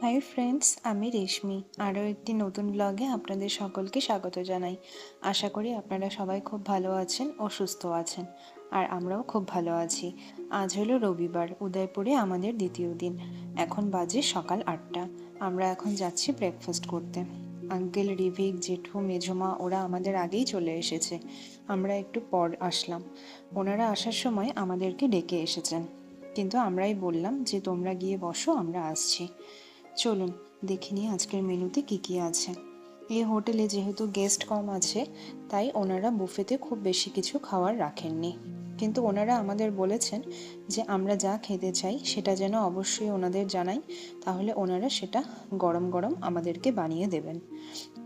Hi friends আমি রেশমি। আরও একটি নতুন ব্লগে আপনাদের সকলকে স্বাগত জানাই। আশা করি আপনারা সবাই খুব ভালো আছেন ও সুস্থ আছেন। আর আমরাও খুব ভালো আছি। আজ হলো রবিবার, উদয়পুরে আমাদের দ্বিতীয় দিন। এখন বাজে সকাল আটটা। আমরা এখন যাচ্ছি ব্রেকফাস্ট করতে। আঙ্কেল রিভিক, জেঠু, মেঝমা, ওরা আমাদের আগেই চলে এসেছে। আমরা একটু পর আসলাম। ওনারা আসার সময় আমাদেরকে ডেকে এসেছেন। কিন্তু আমরাই বললাম যে, তোমরা গিয়ে বসো, আমরা আসছি। চলুন, দেখে নিই আজকের মেনুতে কী কী আছে। এই হোটেলে যেহেতু গেস্ট কম আছে, তাই ওনারা বুফেতে খুব বেশি কিছু খাওয়ার রাখেননি। কিন্তু ওনারা আমাদের বলেছেন যে আমরা যা খেতে চাই সেটা যেন অবশ্যই ওনাদের জানাই, তাহলে ওনারা সেটা গরম গরম আমাদেরকে বানিয়ে দেবেন।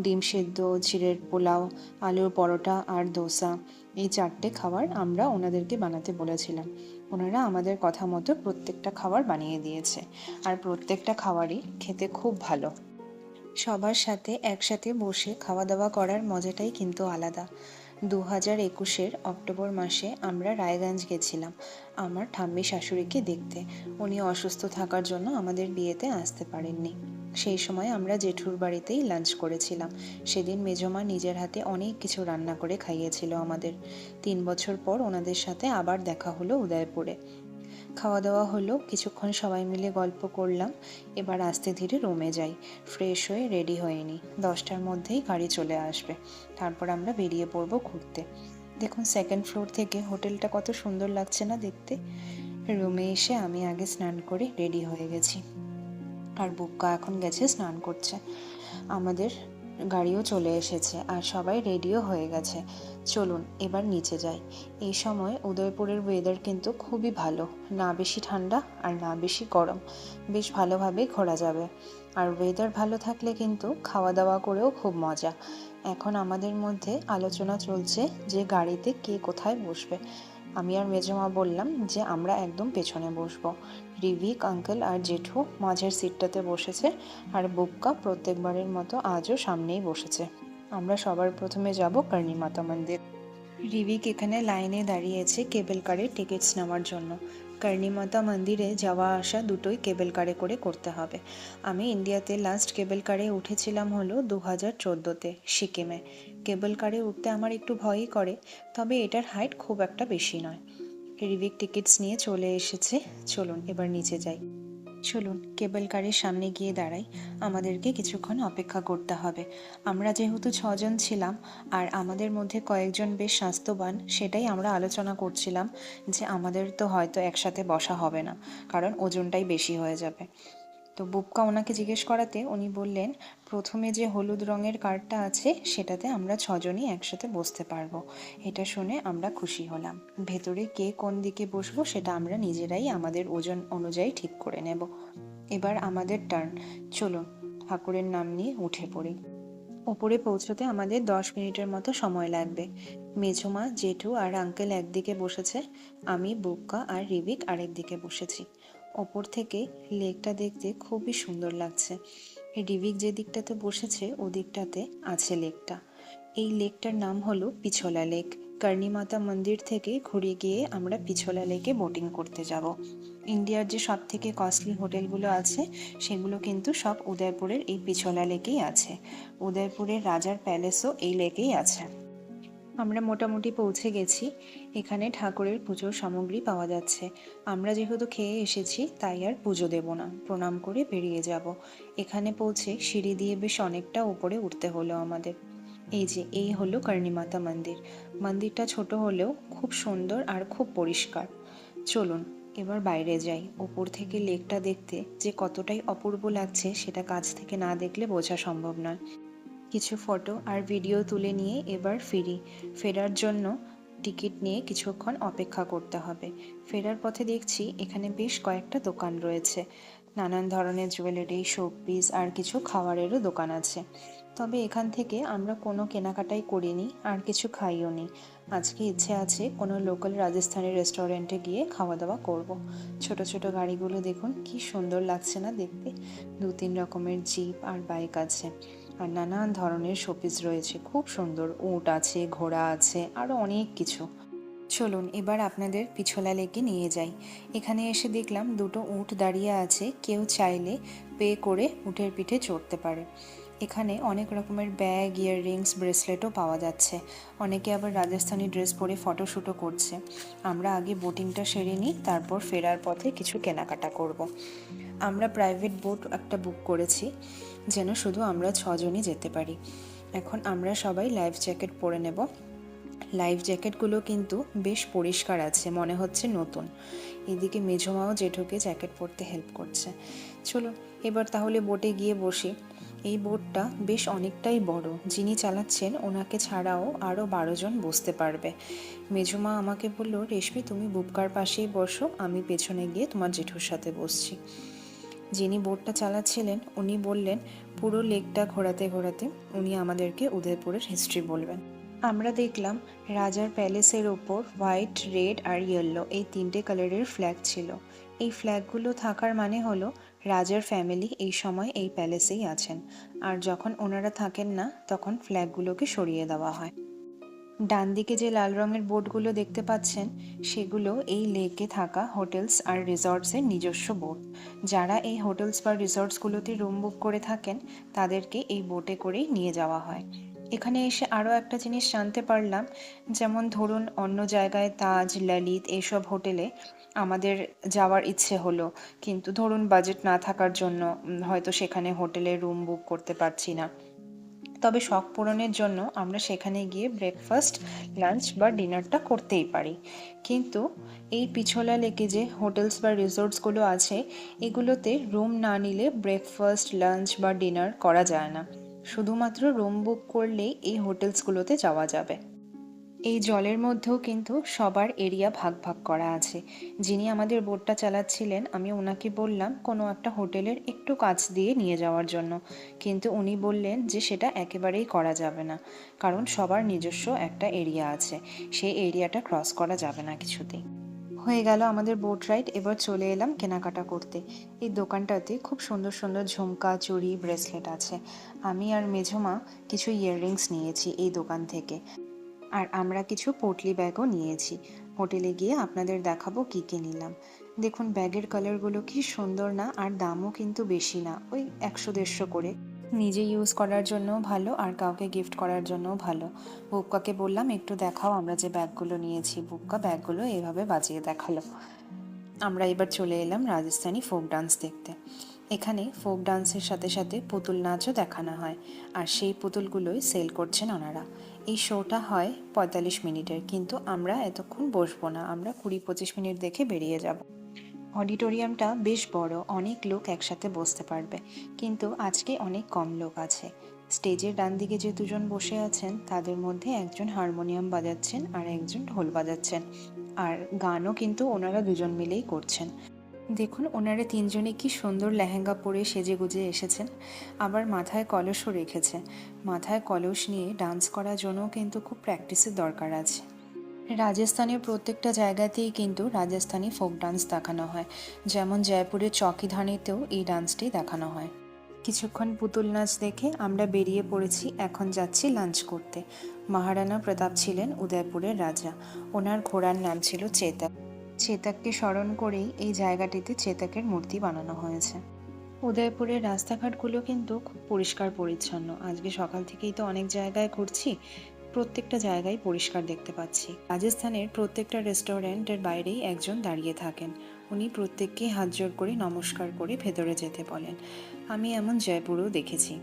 ডিম সেদ্ধ চিড়ের পোলাও, আলুর পরোটা আর দোসা এই চারটে খাবার আমরা ওনাদেরকে বানাতে বলেছিলাম। ওনারা আমাদের কথা মতো প্রত্যেকটা খাবার বানিয়ে দিয়েছে। আর প্রত্যেকটা খাবারই খেতে খুব ভালো। সবার সাথে একসাথে বসে খাওয়া দাওয়া করার মজাটাই কিন্তু আলাদা। দু হাজার একুশের অক্টোবর মাসে আমরা রায়গঞ্জ গেছিলাম, আমার ঠাম্মি শাশুড়িকে দেখতে। উনি অসুস্থ থাকার জন্য আমাদের বিয়েতে আসতে পারেননি। সেই সময় আমরা জেঠুর বাড়িতেই লাঞ্চ করেছিলাম। সেদিন মেজমা নিজের হাতে অনেক কিছু রান্না করে খাইয়েছিল আমাদের। তিন বছর পর ওনাদের সাথে আবার দেখা হলো উদয়পুরে। খাওয়া দাওয়া হলো, কিছুক্ষণ সবাই মিলে গল্প করলাম, এবার আস্তে ধীরে রুমে যাই। ফ্রেশ হয়ে রেডি হয়ে নিই দশটার মধ্যেই গাড়ি চলে আসবে। তারপর আমরা বেরিয়ে পড়ব ঘুরতে। দেখুন সেকেন্ড ফ্লোর থেকে হোটেলটা কত সুন্দর লাগছে না দেখতে। রুমে এসে আমি আগে স্নান করে রেডি হয়ে গেছি। আর বুক্কা এখন গেছে স্নান করছে। আমাদের গাড়িও চলে এসেছে আর সবাই রেডিও হয়ে গেছে। চলুন, এবার নিচে যাই। এই সময় উদয়পুরের ওয়েদার কিন্তু খুবই ভালো। না বেশি ঠান্ডা আর না বেশি গরম। বেশ ভালোভাবে ঘোরা যাবে। আর ওয়েদার ভালো থাকলে কিন্তু খাওয়া দাওয়া করেও খুব মজা। এখন আমাদের মধ্যে আলোচনা চলছে যে গাড়িতে কে কোথায় বসবে। আমি আর মেজমা বললাম যে আমরা একদম পেছনে বসবো। রিভিক, আঙ্কেল আর জেঠু মাঝের সিটটাতে বসেছে আর বুক্কা প্রত্যেকবারের মতো আজও সামনেই বসেছে। আমরা সবার প্রথমে যাব কর্ণী মাতা মন্দির। রিভিক এখানে লাইনে দাঁড়িয়েছে কেবেল কারের টিকিটস নেওয়ার জন্য। কর্ণীমাতা মন্দিরে যাওয়া আসা দুটোই কেবল কারে করে করতে হবে। আমি ইন্ডিয়াতে লাস্ট কেবল কারে উঠেছিলাম হলো দু হাজার চোদ্দোতে সিকিমে। কেবল কারে উঠতে আমার একটু ভয়ই করে, তবে এটার হাইট খুব একটা বেশি নয়। রিভিক টিকিটস নিয়ে চলে এসেছে। চলুন, এবার নিচে যাই। চলুন, কেবল কারের সামনে গিয়ে দাঁড়াই। আমাদেরকে কিছুক্ষণ অপেক্ষা করতে হবে। আমরা যেহেতু ছজন ছিলাম, আর আমাদের মধ্যে কয়েকজন বেশ স্বাস্থ্যবান, সেটাই আমরা আলোচনা করছিলাম যে আমাদের তো হয়তো একসাথে বসা হবে না, কারণ ওজনটাই বেশি হয়ে যাবে। তো বুবকা ওনাকে জিজ্ঞেস করাতে উনি বললেন, প্রথমে যে হলুদ রঙের কার্ডটা আছে, সেটাতে আমরা ছজনই একসাথে বসতে পারব। এটা শুনে আমরা খুশি হলাম। ভেতরে কে কোন দিকে বসবো, সেটা আমরা নিজেরাই আমাদের ওজন অনুযায়ী ঠিক করে নেব। এবার আমাদের টার্ন চলুন, ঠাকুরের নাম নিয়ে উঠে পড়ি। ওপরে পৌঁছতে আমাদের দশ মিনিটের মতো সময় লাগবে। মেঝমা, জেঠু আর আঙ্কেল একদিকে বসেছে, আমি বুক্কা আর রিবিক আরেক দিকে বসেছি। ওপর থেকে লেকটা দেখতে খুবই সুন্দর লাগছে। রিভিক যে দিকটাতে বসেছে, ও দিকটাতে আছে লেকটা। এই লেকটার নাম হলো পিছলা লেক। কর্ণীমাতা মন্দির থেকে ঘুরে গিয়ে আমরা পিছলা লেকে বোটিং করতে যাব। ইন্ডিয়ার যে সব থেকে কস্টলি হোটেলগুলো আছে, সেগুলো কিন্তু সব উদয়পুরের এই পিছলা লেকেই আছে। উদয়পুরের রাজার প্যালেসও এই লেকেই আছে। আমরা মোটামুটি পৌঁছে গেছি। এখানে ঠাকুরের পুজোর সামগ্রী পাওয়া যাচ্ছে। আমরা যেহেতু খেয়ে এসেছি, তাই আর পুজো দেব না। প্রণাম করে বেরিয়ে যাব। এখানে পৌঁছে সিঁড়ি দিয়ে বেশ অনেকটা উপরে উঠতে হলো আমাদের। এই যে, এই হলো কর্ণীমাতা মন্দির। মন্দিরটা ছোট হলেও খুব সুন্দর আর খুব পরিষ্কার। চলুন, এবার বাইরে যাই। ওপর থেকে লেকটা দেখতে যে কতটাই অপূর্ব লাগছে, সেটা কাছ থেকে না দেখলে বোঝা সম্ভব নয়। কিছু ফটো আর ভিডিও তুলে নিয়ে এবার ফিরি। ফেরার জন্য টিকিট নিয়ে কিছুক্ষণ অপেক্ষা করতে হবে। ফেরার পথে দেখছি এখানে বেশ কয়েকটা দোকান রয়েছে। নানান ধরনের জুয়েলারি, শোপিস আর কিছু খাবারেরও দোকান আছে। তবে এখান থেকে আমরা কোনো কেনাকাটাই করিনি আর কিছু খাইও নি। আজকে ইচ্ছে আছে কোনো লোকাল রাজস্থানি রেস্টুরেন্টে গিয়ে খাওয়া দাওয়া করব। ছোট ছোট গাড়িগুলো দেখুন, কি সুন্দর লাগছে না দেখতে। দু তিন রকমের জিপ আর বাইক আছে। আর নানান ধরনের শোপিস রয়েছে। খুব সুন্দর, উট আছে, ঘোড়া আছে আরও অনেক কিছু। চলুন, এবার আপনাদের পিছলা লেকে নিয়ে যাই। এখানে এসে দেখলাম দুটো উট দাঁড়িয়ে আছে, কেউ চাইলে পে করে উটের পিঠে চড়তে পারে। এখানে অনেক রকমের ব্যাগ ইয়াররিংস ব্রেসলেটও পাওয়া যাচ্ছে। অনেকে আবার রাজস্থানি ড্রেস পরে ফটোশ্যুটও করছে। আমরা আগে বোটিংটা সেরে নিই, তারপর ফেরার পথে কিছু কেনাকাটা করব। আমরা প্রাইভেট বোট একটা বুক করেছি। যেন শুধু আমরা ছজনই যেতে পারি। এখন আমরা সবাই লাইফ জ্যাকেট পরে নেব। লাইফ জ্যাকেটগুলো কিন্তু বেশ পরিষ্কার আছে, মনে হচ্ছে নতুন। এদিকে মেঝোমাও জেঠুকে জ্যাকেট পরতে হেল্প করছে। চলো, এবার তাহলে বোটে গিয়ে বসি। এই বোটটা বেশ অনেকটাই বড়। যিনি চালাচ্ছেন, ওনাকে ছাড়াও আরও বারো জন বসতে পারবে। মেঝুমা আমাকে বলল, রেশমি, তুমি বুবকার পাশেই বসো, আমি পেছনে গিয়ে তোমার জেঠুর সাথে বসছি। যিনি বোটটা চালাচ্ছিলেন, উনি বললেন, পুরো লেকটা ঘোরাতে ঘোরাতে উনি আমাদেরকে উদয়পুরের হিস্ট্রি বলবেন। আমরা দেখলাম রাজার প্যালেসের ওপর হোয়াইট রেড আর ইয়েলো এই তিনটে কালারের ফ্ল্যাগ ছিল। এই ফ্ল্যাগগুলো থাকার মানে হলো রাজার ফ্যামিলি এই সময় এই প্যালেসেই আছেন। আর যখন ওনারা থাকেন না, তখন ফ্ল্যাগগুলোকে সরিয়ে দেওয়া হয়। ডান দিকে যে লাল রঙের বোটগুলো দেখতে পাচ্ছেন, সেগুলো এই লেকে থাকা হোটেলস আর রিসর্টসের নিজস্ব বোট। যারা এই হোটেলস বা রিসর্টসগুলোতে রুম বুক করে থাকেন, তাদেরকে এই বোটে করেই নিয়ে যাওয়া হয়। এখানে এসে আরও একটা জিনিস জানতে পারলাম, যেমন ধরুন অন্য জায়গায় তাজ, ললিত এইসব হোটেলে আমাদের যাওয়ার ইচ্ছে হলো, কিন্তু ধরুন বাজেট না থাকার জন্য হয়তো সেখানে হোটেলে রুম বুক করতে পারছি না। তবে শখ পূরণের জন্য আমরা সেখানে গিয়ে ব্রেকফাস্ট লাঞ্চ বা ডিনারটা করতেই পারি। কিন্তু এই পিছলা লেকে যে হোটেলস বা রিসোর্টসগুলো আছে, এগুলোতে রুম না নিলে ব্রেকফাস্ট লাঞ্চ বা ডিনার করা যায় না। শুধুমাত্র রুম বুক করলেই এই হোটেলসগুলোতে যাওয়া যাবে। এই জলের মধ্যেও কিন্তু সবার এরিয়া ভাগ ভাগ করা আছে। যিনি আমাদের বোটটা চালাচ্ছিলেন, আমি ওনাকে বললাম, কোনো একটা হোটেলের একটু কাছ দিয়ে নিয়ে যাওয়ার জন্য। কিন্তু উনি বললেন যে, সেটা একেবারেই করা যাবে না, কারণ সবার নিজস্ব একটা এরিয়া আছে। সেই এরিয়াটা ক্রস করা যাবে না কিছুতেই। হয়ে গেল আমাদের বোট রাইড, এবার চলে এলাম কেনাকাটা করতে। এই দোকানটাতে খুব সুন্দর সুন্দর ঝুমকা, চুড়ি, ব্রেসলেট আছে। আমি আর মেঝমা কিছু ইয়াররিংস নিয়েছি এই দোকান থেকে। আর আমরা কিছু পোটলি ব্যাগও নিয়েছি। হোটেলে গিয়ে আপনাদের দেখাবো কী কী নিলাম। দেখুন, ব্যাগের কালারগুলো কি সুন্দর না, আর দামও কিন্তু বেশি না, ওই একশো দেড়শো করে। নিজে ইউজ করার জন্য ভালো, আর কাউকে গিফট করার জন্য ভালো। বুক্কাকে বললাম, একটু দেখাও আমরা যে ব্যাগগুলো নিয়েছি। বুক্কা ব্যাগগুলো এভাবে বাজিয়ে দেখাল। আমরা এবার চলে এলাম রাজস্থানি ফোক ডান্স দেখতে। এখানে ফোক ডান্সের সাথে সাথে পুতুল নাচও দেখানো হয়, আর সেই পুতুলগুলোই সেল করছেন ওনারা। এই শোটা হয় পঁয়তাল্লিশ মিনিটের, কিন্তু আমরা এতক্ষণ বসবো না, আমরা কুড়ি পঁচিশ মিনিট দেখে বেরিয়ে যাব। অডিটোরিয়ামটা বেশ বড়, অনেক লোক একসাথে বসতে পারবে, কিন্তু আজকে অনেক কম লোক আছে। স্টেজের ডান দিকে যে দুজন বসে আছেন, তাদের মধ্যে একজন হারমোনিয়াম বাজাচ্ছেন আর একজন ঢোল বাজাচ্ছেন। আর গানও কিন্তু ওনারা দুজন মিলেই করছেন। দেখুন, ওনারা তিনজনে কি সুন্দর লেহেঙ্গা পরে সেজে গুজে এসেছেন। আবার মাথায় কলসও রেখেছে। মাথায় কলস নিয়ে ডান্স করার জন্য কিন্তু খুব প্র্যাকটিসের দরকার আছে। রাজস্থানের প্রত্যেকটা জায়গাতেই কিন্তু রাজস্থানি ফোক ডান্স দেখানো হয়। যেমন জয়পুরের চকিধানিতেও এই ডান্সটি দেখানো হয়। কিছুক্ষণ পুতুল নাচ দেখে আমরা বেরিয়ে পড়েছি, এখন যাচ্ছি লাঞ্চ করতে। মহারানা প্রতাপ ছিলেন উদয়পুরের রাজা। ওনার ঘোড়ার নাম ছিল চেতক চেতাককে স্মরণ করেই এই জায়গাটিতে চেতাকের মূর্তি বানানো হয়েছে। উদয়পুরের রাস্তাঘাটগুলো কিন্তু খুব পরিষ্কার পরিচ্ছন্ন। আজকে সকাল থেকেই তো অনেক জায়গায় ঘুরছি, প্রত্যেকটা জায়গায় পরিষ্কার দেখতে পাচ্ছি। রাজস্থানের প্রত্যেকটা রেস্টুরেন্টের বাইরেই একজন দাঁড়িয়ে থাকেন। উনি প্রত্যেককে হাত জোর করে নমস্কার করে ভেতরে যেতে বলেন। আমি এমন জয়পুরেও দেখেছি।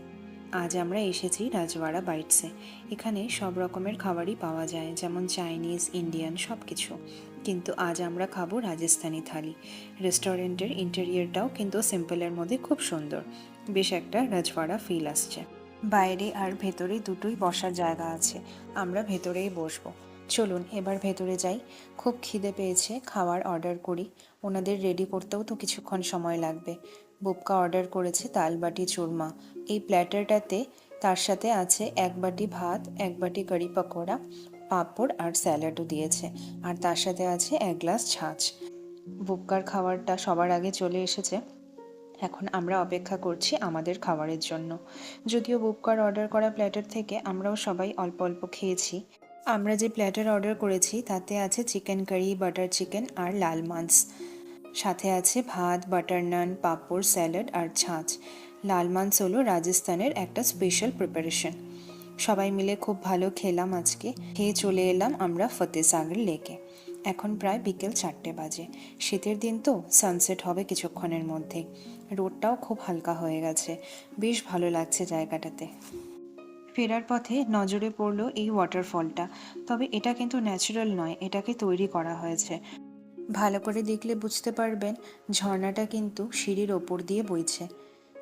আজ আমরা এসেছি রাজওয়াড়া বাইটসে। এখানে সব রকমের খাবারই পাওয়া যায়, যেমন চাইনিজ, ইন্ডিয়ান সব কিছু কিন্তু আজ আমরা খাব রাজস্থানি থালি। রেস্টুরেন্টের ইন্টেরিয়রটাও কিন্তু সিম্পলের মধ্যে খুব সুন্দর। বেশ একটা রাজওয়াড়া ফিল আসছে। বাইরে আর ভেতরে দুটোই বসার জায়গা আছে। আমরা ভেতরেই বসবো। চলুন, এবার ভেতরে যাই। খুব খিদে পেয়েছে খাবার অর্ডার করি। ওনাদের রেডি করতেও তো কিছুক্ষণ সময় লাগবে। বুবকা অর্ডার করেছে তালবাটি চুরমা। এই প্ল্যাটারটাতে তার সাথে আছে এক বাটি ভাত, এক বাটি কারি পকোড়া, পাঁপড় আর স্যালাডও দিয়েছে। আর তার সাথে আছে এক গ্লাস ছাঁচ। বুবকার খাবারটা সবার আগে চলে এসেছে। এখন আমরা অপেক্ষা করছি আমাদের খাবারের জন্য। যদিও বুবকার অর্ডার করা প্ল্যাটার থেকে আমরাও সবাই অল্প অল্প খেয়েছি। আমরা যে প্ল্যাটার অর্ডার করেছি তাতে আছে চিকেন কারি, বাটার চিকেন আর লাল মাংস সাথে আছে ভাত, বাটার নান, পাঁপড়, স্যালাড আর ছাঁচ। লাল মাংস হলো রাজস্থানের একটা স্পেশাল প্রিপারেশন সবাই মিলে খুব ভালো খেলাম আজকে। খেয়ে চলে এলাম আমরা ফতেসাগর লেকে এখন প্রায় বিকেল চারটে বাজে। শীতের দিন তো সানসেট হবে কিছুক্ষণের মধ্যেই রোডটাও খুব হালকা হয়ে গেছে। বেশ ভালো লাগছে জায়গাটাতে। ফেরার পথে নজরে পড়ল এই ওয়াটারফলটা তবে এটা কিন্তু ন্যাচারাল নয়, এটাকে তৈরি করা হয়েছে। ভালো করে দেখলে বুঝতে পারবেন ঝর্ণাটা কিন্তু সিঁড়ির ওপর দিয়ে বইছে।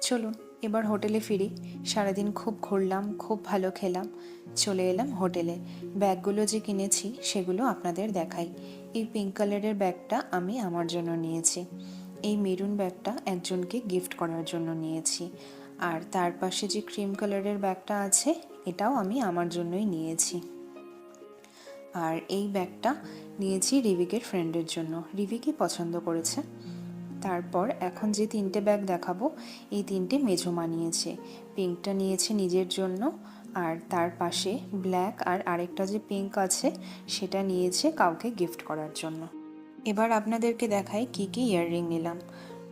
চলুন, এবার হোটেলে ফিরি। সারাদিন খুব ঘুরলাম, খুব ভালো খেলাম। চলে এলাম হোটেলে। ব্যাগগুলো যে কিনেছি, সেগুলো আপনাদের দেখাই। এই পিঙ্ক কালারের ব্যাগটা আমি আমার জন্য নিয়েছি। এই মেরুন ব্যাগটা একজনকে গিফট করার জন্য নিয়েছি। আর তার পাশে যে ক্রিম কালারের ব্যাগটা আছে, এটাও আমি আমার জন্যই নিয়েছি। আর এই ব্যাগটা নিয়েছি রিভিকের ফ্রেন্ডের জন্য। রিভিকে পছন্দ করেছে। তারপর এখন যে তিনটে ব্যাগ দেখাবো, এই তিনটে মেজমা নিয়েছে। পিঙ্কটা নিয়েছে নিজের জন্য, আর তার পাশে ব্ল্যাক আর আরেকটা যে পিঙ্ক আছে, সেটা নিয়েছে কাউকে গিফট করার জন্য। এবার আপনাদেরকে দেখাই কি কি ইয়াররিং নিলাম।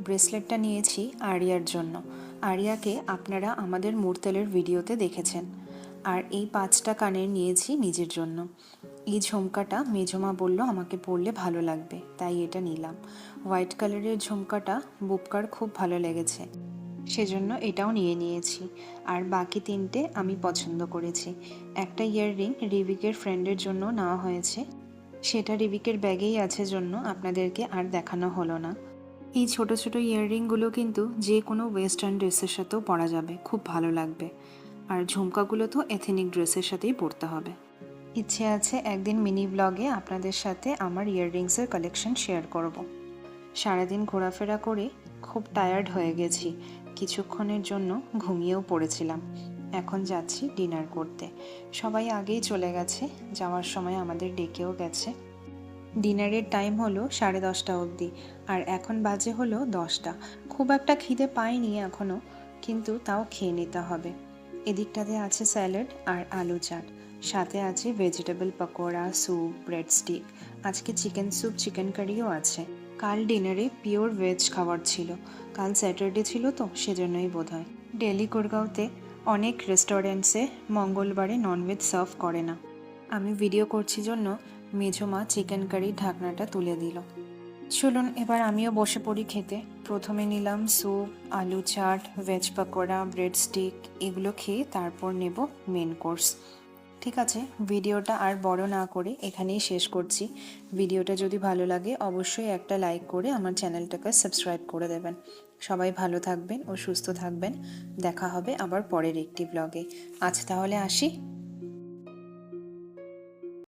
ব্রেসলেটটা নিয়েছি আরিয়ার জন্য। আরিয়াকে আপনারা আমাদের মুরতেলের ভিডিওতে দেখেছেন। আর এই পাঁচটা কানের নিয়েছি নিজের জন্য। এই ঝুমকাটা মেজমা বলল আমাকে পরলে ভালো লাগবে, তাই এটা নিলাম। হোয়াইট কালারের ঝুমকাটা বুপকার খুব ভালো লেগেছে, সেজন্য এটাও নিয়ে নিয়েছি। আর বাকি তিনটে আমি পছন্দ করেছি। একটা ইয়াররিং রিভিকের ফ্রেন্ডের জন্য নেওয়া হয়েছে। সেটা রিভিকের ব্যাগেই আছে জন্য আপনাদেরকে আর দেখানো হলো না। এই ছোট ছোট ইয়াররিংগুলো কিন্তু যে কোনো ওয়েস্টার্ন ড্রেসের সাথেও পরা যাবে, খুব ভালো লাগবে। আর ঝুমকাগুলো তো এথেনিক ড্রেসের সাথেই পরতে হবে। ইচ্ছে আছে একদিন মিনি ব্লগে আপনাদের সাথে আমার ইয়াররিংসের কালেকশন শেয়ার করব। সারাদিন ঘোরাফেরা করে খুব টায়ার্ড হয়ে গেছি। কিছুক্ষণের জন্য ঘুমিয়েও পড়েছিলাম। এখন যাচ্ছি ডিনার করতে। সবাই আগেই চলে গেছে, যাওয়ার সময় আমাদের ডেকেও গেছে। ডিনারের টাইম হলো সাড়ে দশটা অবধি, আর এখন বাজে হলো দশটা। খুব একটা খিদে পাইনি এখনও কিন্তু তাও খেয়ে নিতে হবে। এদিকটাতে আছে স্যালাড আর আলু চাট। সাথে আছে vegetable pakora soup bread stick আজকে চিকেন স্যুপ চিকেন কারিও আছে। কাল ডিনারে পিওর ভেজ খাবার ছিল। কাল স্যাটারডে ছিল তো, সেজন্যই বোধ হয় ডেলি কোরগাঁওতে অনেক রেস্টুরেন্টসে মঙ্গলবারে ননভেজ সার্ভ করে না। আমি ভিডিও করছি জন্য মেজমা চিকেন কারির ঢাকনাটা তুলে দিল। চলুন, এবার আমিও বসে পড়ি খেতে। প্রথমে নিলাম soup aloo chaat veg pakora bread stick এগুলো খেয়ে তারপর নেব মেন কোর্স ঠিক আছে, ভিডিওটা আর বড় না করে এখানেই শেষ করছি। ভিডিওটা যদি ভালো লাগে, অবশ্যই একটা লাইক করে আমার চ্যানেলটাকে সাবস্ক্রাইব করে দেবেন। সবাই ভালো থাকবেন ও সুস্থ থাকবেন। দেখা হবে আবার পরের একটি ব্লগে আজ তাহলে আসি।